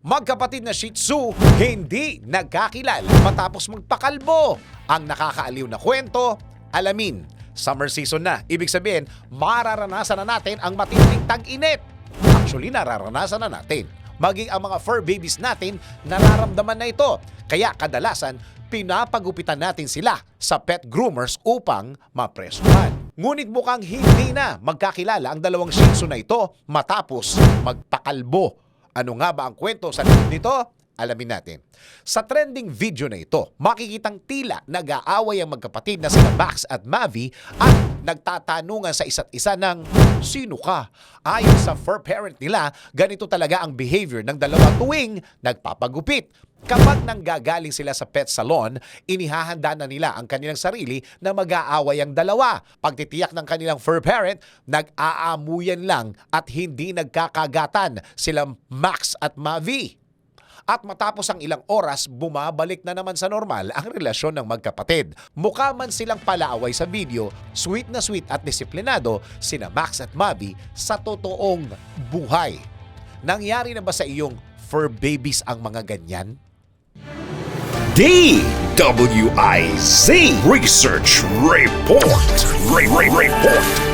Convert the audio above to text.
Magkapatid na Shih Tzu, hindi nagkakilala matapos magpakalbo. Ang nakakaaliw na kwento, alamin. Summer season na, ibig sabihin, mararanasan na natin ang matinding tag-init. Actually, nararanasan na natin. Maging ang mga fur babies natin, nararamdaman na ito. Kaya kadalasan, pinapagupitan natin sila sa pet groomers upang mapresuhan. Ngunit mukhang hindi na magkakilala ang dalawang Shih Tzu na ito matapos magpakalbo. Ano nga ba ang kwento sa nito? Alamin natin. Sa trending video na ito, makikitang tila nag-aaway ang magkapatid na sina Max at Mavi at nagtatanungan sa isa't isa ng sino ka? Ayon sa fur parent nila, ganito talaga ang behavior ng dalawa tuwing nagpapagupit. Kapag nanggagaling sila sa pet salon, inihahanda na nila ang kanilang sarili na mag-aaway ang dalawa. Pagtitiyak ng kanilang fur parent, nag-aamuyan lang at hindi nagkakagatan sila Max at Mavi. At matapos ang ilang oras, bumabalik na naman sa normal ang relasyon ng magkapatid. Mukha man silang palaaway sa video, sweet na sweet at disiplinado sina Max at Mavi sa totoong buhay. Nangyari na ba sa iyong fur babies ang mga ganyan? DWIZ Research Report. Re- Re- Report.